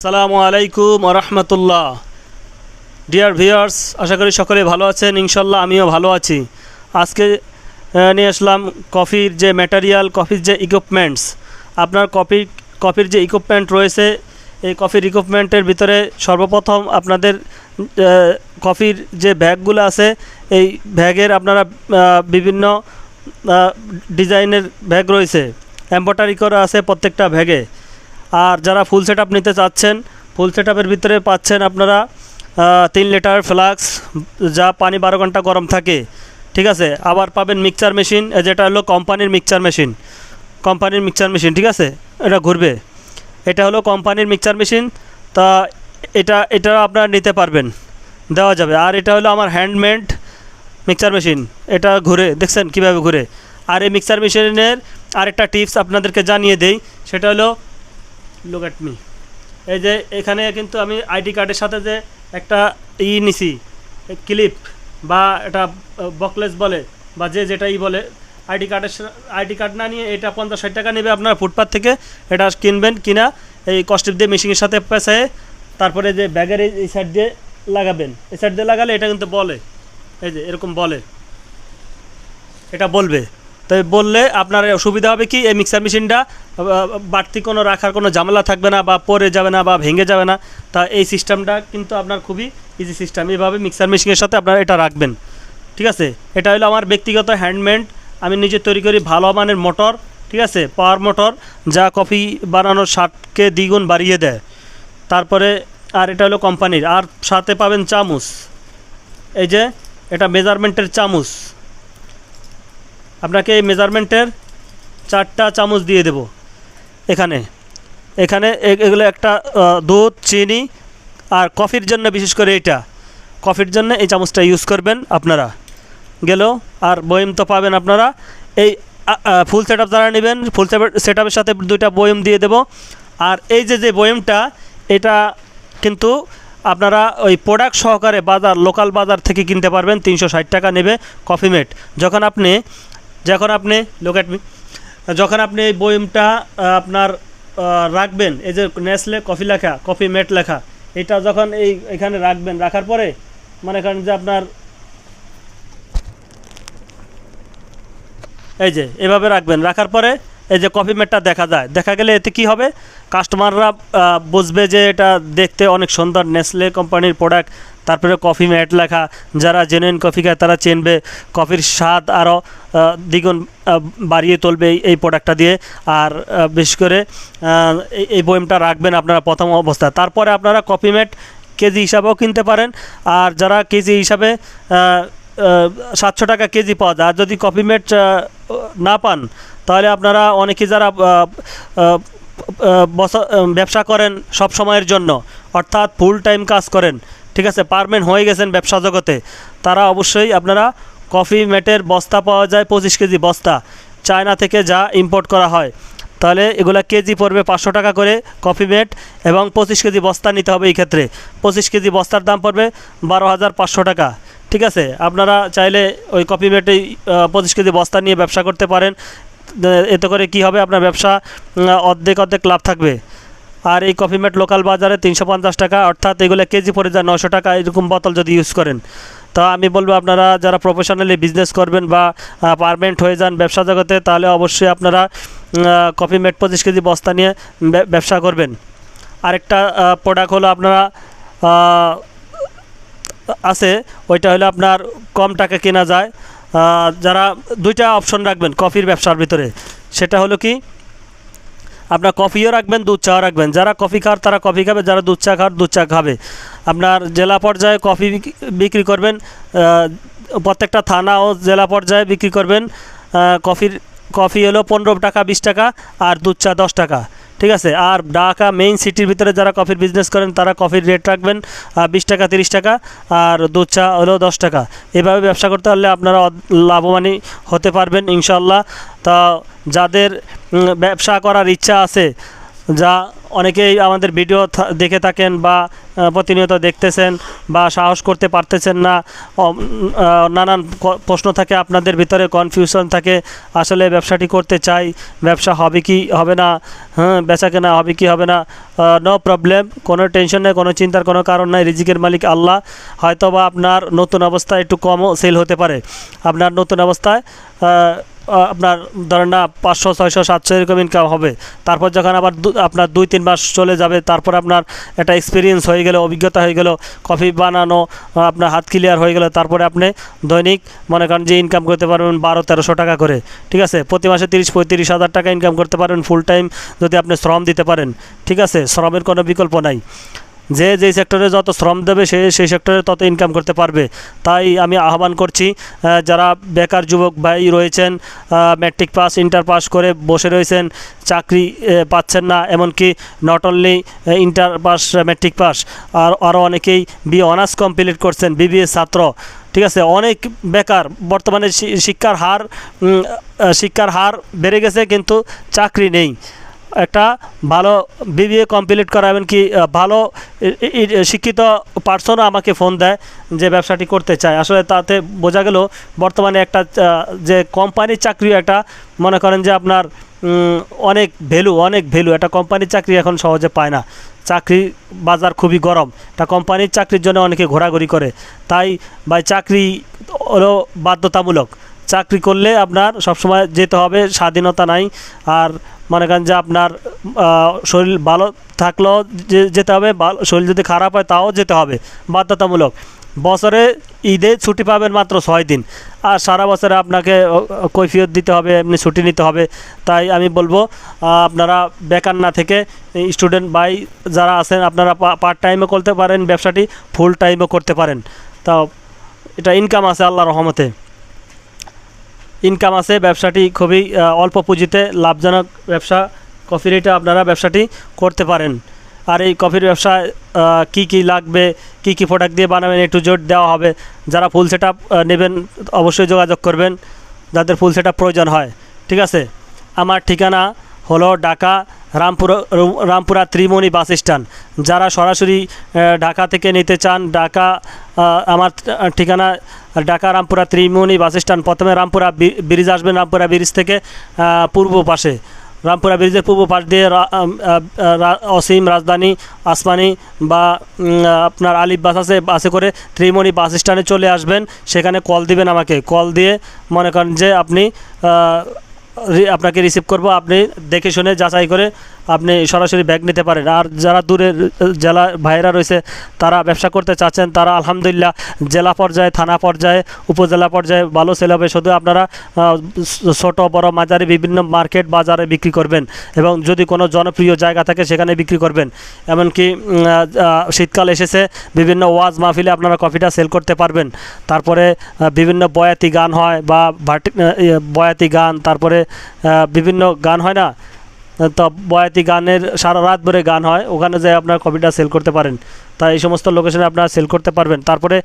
আসসালামু আলাইকুম রহমতুল্লাহ। Dear viewers আশা করি সকলে ভালো আছেন ইনশাল্লাহ আমিও ভালো আছি। আজকে নিয়ে আসলাম কফির যে ম্যাটেরিয়াল কফির যে ইকুইপমেন্টস আপনার কফি কফির যে ইকুইপমেন্ট রয়েছে, এই কফির ইকুইপমেন্টের ভিতরে সর্বপ্রথম আপনাদের কফির যে ব্যাগগুলো আছে, এই ব্যাগের আপনারা বিভিন্ন ডিজাইনের ব্যাগ রয়েছে। এম্বয়ডারি করা আছে প্রত্যেকটা ব্যাগে। আর যারা ফুল সেট নিতে চাচ্ছেন ফুল সেট ভিতরে পাচ্ছেন আপনারা তিন লিটার ফ্লাক্স, যা পানি বারো ঘণ্টা গরম থাকে, ঠিক আছে? আবার পাবেন মিক্সচার মেশিন যেটা হলো কোম্পানির মিক্সচার মেশিন কোম্পানির মিক্সচার মেশিন ঠিক আছে? এটা ঘুরবে। এটা হলো কোম্পানির মিক্সচার মেশিন তা এটা এটা আপনারা নিতে পারবেন, দেওয়া যাবে। আর এটা হলো আমার হ্যান্ডমেড মিক্সচার মেশিন এটা ঘুরে, দেখছেন কীভাবে ঘুরে? আর এই মিক্সচার মেশিনের আরেকটা টিপস আপনাদেরকে জানিয়ে দেই, সেটা হলো লুক অ্যাট মি এই যে এখানে কিন্তু আমি আইডি কার্ডের সাথে যে একটা ই নিছি ক্লিপ বা এটা বকলেস বলে বা যে যেটাই বলে আইডি কার্ডের আইডি কার্ড না নিয়ে এটা পঞ্চাশ ষাট টাকা নেবে আপনারা ফুটপাথ থেকে, এটা কিনবেন কিনা, এই কস্টিপ দিয়ে মেশিনের সাথে পেঁচায়ে তারপরে যে ব্যাগের এই সাইড দিয়ে লাগাবেন। এই সাইড দিয়ে লাগালে এটা কিন্তু বলে, এই যে এরকম বলে। এটা বলবে। তাই বললে আপনার সুবিধা হবে কি? এই মিক্সার মেশিনটা বাড়তি কোনো রাখার কোনো ঝামেলা থাকবে না বা পরে যাবে না বা ভেঙে যাবে না। তা এই সিস্টেমটা কিন্তু আপনার খুবই ইজি সিস্টেম এইভাবে মিক্সার মেশিনের সাথে আপনারা এটা রাখবেন। ঠিক আছে? এটা হলো আমার ব্যক্তিগত হ্যান্ডমেড আমি নিজে তৈরি করি ভালো মানের মোটর ঠিক আছে? পাওয়ার মোটর যা কফি বানানোর স্বাদকে দ্বিগুণ বাড়িয়ে দেয়। তারপরে, আর এটা হলো কোম্পানির আর সাথে পাবেন চামচ। এই যে, এটা মেজারমেন্টের চামচ। আপনাকে এই মেজারমেন্টের চারটা চামচ দিয়ে দেব। এখানে। এখানে এগুলো একটা দুধ, চিনি আর কফির জন্য বিশেষ করে এটা কফির জন্য এই চামচটা ইউজ করবেন আপনারা। গেল আর বয়ম তো পাবেন আপনারা। এই ফুল সেট আপ যারা নেবেন, ফুল সেট আপের সাথে দুইটা বয়ম দিয়ে দেব। আর এই যে যে বয়মটা, এটা কিন্তু আপনারা ওই প্রোডাক্ট সহকারে বাজার লোকাল বাজার থেকে কিনতে পারবেন। তিনশো ষাট টাকা নেবে কফি মেট যখন আপনি যখন আপনি লোক মি যখন আপনি এই বইমটা আপনার রাখবেন, এই যে নেসলে কফি লেখা, কফি মেট লেখা, এটা যখন এই, এখানে রাখবেন, রাখার পরে মানে এখানে যে আপনার, এই যে, এভাবে রাখবেন, রাখার পরে এই যে কফি মেটটা দেখা যায়, দেখা গেলে এতে কি হবে? কাস্টমাররা বুঝবে যে এটা দেখতে অনেক সুন্দর। নেসলে কোম্পানির প্রোডাক্ট তারপরে কফি ম্যাট লেখা। যারা জেনুইন কফি খায়, তারা চেনবে কফির স্বাদ আরও দ্বিগুণ বাড়িয়ে তুলবে এই- প্রোডাক্টটা দিয়ে। আর বিশেষ করে এই- বয়মটা রাখবেন আপনারা প্রথম অবস্থায়। তারপরে আপনারা কফি ম্যাট কেজি হিসাবেও কিনতে পারেন। আর যারা কেজি হিসাবে সাতশো টাকা কেজি পাওয়া যায়, আর যদি কফি মেট না পান তাহলে আপনারা অনেকে যারা ব্যবসা করেন সব সময়ের জন্য, অর্থাৎ ফুল টাইম কাজ করেন, ঠিক আছে? পারমেন্ট হয়ে গেছেন ব্যবসা জগতে, তারা অবশ্যই আপনারা কফি মেটের বস্তা পাওয়া যায় পঁচিশ কেজি বস্তা, চায়না থেকে যা ইম্পোর্ট করা হয়। তাহলে এগুলা কেজি পড়বে পাঁচশো টাকা করে কফি মেট এবং পঁচিশ কেজি বস্তা নিতে হবে এই ক্ষেত্রে। পঁচিশ কেজি বস্তার দাম পড়বে বারো হাজার পাঁচশো টাকা, ঠিক আছে? আপনারা চাইলে ওই কফি মেটেই পঁচিশ কেজি বস্তা নিয়ে ব্যবসা করতে পারেন। এতে করে কি হবে? আপনার ব্যবসা অর্ধেক অর্ধেক লাভ থাকবে। আর এই কফি মেট লোকাল বাজারে তিনশো পঞ্চাশ টাকা, অর্থাৎ এগুলো কেজি পড়ে যায় নশো টাকা, এরকম বোতল যদি ইউজ করেন। তা আমি বলব আপনারা যারা প্রফেশনালি বিজনেস করবেন বা পারমেন্ট হয়ে যান ব্যবসা জগতে, তাহলে অবশ্যই আপনারা কফি মেট পঁচিশ কেজি বস্তা নিয়ে ব্যবসা করবেন। আরেকটা প্রোডাক্ট হলো আপনারা আছে, ওইটা হলো আপনার কম টাকা কেনা যায়। যারা দুইটা অপশন রাখবেন, কফির ব্যবসার ভিতরে। সেটা হলো কি, আপনার কফিও রাখবেন, দুধ চাও রাখবেন। যারা কফি খাওয়ার, তারা কফি খাবে, যারা দুধ চা খাওয়ার, দুধ চা খাবে। আপনার জেলা পর্যায়ে কফি বিক্রি করবেন প্রত্যেকটা থানা ও জেলা পর্যায়ে বিক্রি করবেন। কফির, কফি হলো পনেরো টাকা, বিশ টাকা, আর দুধ চা দশ টাকা। ঠিক আছে? আর ঢাকা মেইন সিটির ভিতরে যারা কফির বিজনেস করেন, তারা কফির রেট রাখবেন বিশ টাকা, তিরিশ টাকা, আর দুধ, চা হলেও দশ টাকা। এভাবে ব্যবসা করতে পারলে আপনারা লাভবানই হতে পারবেন ইনশাল্লাহ তা যাদের ব্যবসা করার ইচ্ছা আছে যা অনেকেই আমাদের ভিডিও দেখে থাকেন বা প্রতিনিয়ত দেখতেছেন বা সাহস করতে পারতেছেন না নানান প্রশ্ন থাকে, আপনাদের ভিতরে কনফিউশন থাকে, আসলে ব্যবসাটি করতে চাই, ব্যবসা হবে কি, হবে না হ্যাঁ বেচা কেনা হবে কি, হবে না নো প্রবলেম কোনো টেনশন নেই, কোনো চিন্তার কোনো কারণ নাই, রিজিকের মালিক আল্লাহ হয়তো বা আপনার নতুন অবস্থায় একটু কমও সেল হতে পারে। আপনার নতুন অবস্থায় আপনার ধরেন না পাঁচশো, ছয়শো, সাতশো এরকম ইনকাম হবে। তারপর যখন আবার আপনার দুই, তিন মাস চলে যাবে, তারপর আপনার একটা এক্সপিরিয়েন্স হয়ে গেল, অভিজ্ঞতা হয়ে গেল কফি বানানো, আপনার হাত ক্লিয়ার হয়ে গেল, তারপরে আপনি দৈনিক মনে করেন যে ইনকাম করতে পারবেন বারো, তেরোশো টাকা করে, ঠিক আছে? প্রতি মাসে তিরিশ, পঁয়ত্রিশ হাজার টাকা ইনকাম করতে পারবেন ফুল টাইম যদি আপনি শ্রম দিতে পারেন, ঠিক আছে? শ্রমের কোনো বিকল্প নাই। যে যেই সেক্টরে যত শ্রম দেবে, সে সেই সেক্টরে তত ইনকাম করতে পারবে। তাই আমি আহ্বান করছি যারা বেকার যুবক ভাই রয়েছেন ম্যাট্রিক পাস ইন্টার পাস করে বসে রয়েছেন, চাকরি পাচ্ছেন না, এমনকি not only inter pass matric pass আর আরও অনেকেই বি অনার্স কমপ্লিট করছেন বিবিএ ছাত্র। ঠিক আছে, অনেক বেকার, বর্তমানে শিক্ষার হার শিক্ষার হার বেড়ে গেছে, কিন্তু চাকরি নেই। একটা ভালো বিবিএ কমপ্লিট করা আহ, ভালো শিক্ষিত পার্সনও আমাকে ফোন দেয় যে ব্যবসাটি করতে চায়। আসলে তাতে বোঝা গেল বর্তমানে একটা যে কোম্পানির চাকরি একটা মনে করেন যে আপনার অনেক ভ্যালু অনেক ভ্যালু একটা কোম্পানির চাকরি এখন সহজে পায় না। চাকরি বাজার খুবই গরম একটা কোম্পানির চাকরির জন্য অনেকে ঘোরাঘুরি করে। তাই ভাই চাকরি হলো বাধ্যতামূলক। চাকরি করলে আপনার সবসময় যেতে হবে, স্বাধীনতা নাই। আর মনে করেন যে আপনার শরীর ভালো থাকলেও যেতে হবে শরীর যদি খারাপ হয় তাও যেতে হবে। বাধ্যতামূলক। বছরে ঈদে ছুটি পাবেন মাত্র ছয় দিন। আর সারা বছরে আপনাকে কৈফিয়ত দিতে হবে, এমনি ছুটি নিতে হবে। তাই আমি বলব আপনারা বেকার না থেকে স্টুডেন্ট বাই যারা আছেন, আপনারা পার্ট টাইমও করতে পারেন, ব্যবসাটি ফুল টাইমও করতে পারেন। তাও, এটা ইনকাম আছে আল্লাহ রহমতে। ইনকাম আছে, ব্যবসাটি খুবই অল্প পুঁজিতে লাভজনক ব্যবসা। কফি রেটে আপনারা ব্যবসাটি করতে পারেন। আর এই কফির ব্যবসা কি কি লাগবে, কি কি প্রোডাক্ট দিয়ে বানাবেন একটু জোট দেওয়া হবে। যারা ফুল সেট নেবেন, অবশ্যই যোগাযোগ করবেন। যাদের ফুল সেট প্রয়োজন হয়, ঠিক আছে? আমার ঠিকানা হলো ঢাকা রামপুরা রামপুরা ত্রিমণি বাস স্ট্যান্ড। যারা সরাসরি ঢাকা থেকে নিতে চান, ঢাকা আমার ঠিকানা ঢাকা রামপুরা ত্রিমণি বাস স্ট্যান্ড। প্রথমে রামপুরা ব্রিজ আসবেন রামপুরা ব্রিজ থেকে পূর্ব পাশে। রামপুরা ব্রিজের পূর্ব পাশ দিয়ে অসীম রাজধানী, আসমানি বা আপনার আলিফ বাস আছে, বাসে করে ত্রিমণি বাস স্ট্যান্ডে চলে আসবেন। সেখানে কল দিবেন আমাকে। কল দিয়ে মনে করেন যে আপনি আপনাকে রিসিভ করব। আপনি দেখে শুনে যাচাই করে আপনি সরাসরি ব্যাগ নিতে পারেন। আর যারা দূরের জেলা ভাইয়েরা রয়েছে তারা ব্যবসা করতে চাচ্ছেন তারা আলহামদুলিল্লাহ জেলা পর্যায়ে থানা পর্যায়ে উপজেলা পর্যায়ে ভালো সেল হবে। শুধু আপনারা ছোট বড় মাঝারি বিভিন্ন মার্কেট বাজারে বিক্রি করবেন এবং যদি কোনো জনপ্রিয় জায়গা থাকে সেখানে বিক্রি করবেন। এমনকি শীতকাল এসেছে বিভিন্ন ওয়াজ মাহফিলে আপনারা কফিটা সেল করতে পারবেন। তারপরে বিভিন্ন বয়াতি গান হয় বা ইয়ে, বয়াতি গান তারপরে বিভিন্ন গান হয় না? তো বয়াতি গানের সারা রাত ধরে গান হয়। ওখানে যে আপনার কপিটা সেল করতে পারেন তাই এই সমস্ত লোকেশনে আপনারা সেল করতে পারবেন। তারপরে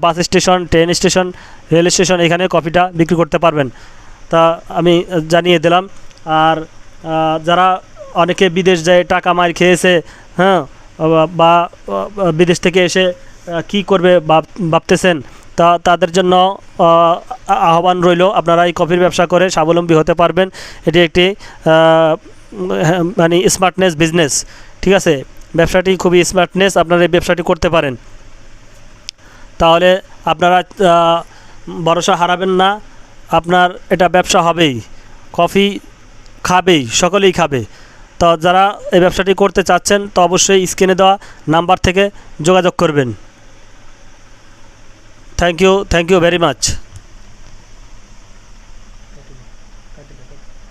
bus station train station rail station এখানে কফিটা বিক্রি করতে পারবেন। তা আমি জানিয়ে দিলাম। আর যারা অনেকে বিদেশ যায় টাকা মার খেয়েছে হ্যাঁ বা- বিদেশ থেকে এসে কি করবে ভাব- ভাবতেছেন, তা তাদের জন্য আহ্বান রইল। আপনারা এই কফির ব্যবসা করে স্বাবলম্বী হতে পারবেন। এটি একটি মানে স্মার্টনেস বিজনেস ঠিক আছে? ব্যবসাটি খুবই স্মার্টনেস আপনারা এই ব্যবসাটি করতে পারেন। তাহলে আপনারা ভরসা হারাবেন না, আপনার এটা ব্যবসা হবেই। কফি খাবেই, সকলেই খাবে। তো যারা এই ব্যবসাটি করতে চাচ্ছেন, তো অবশ্যই স্ক্রিনে দেওয়া নাম্বার থেকে যোগাযোগ করবেন। Thank you thank you very much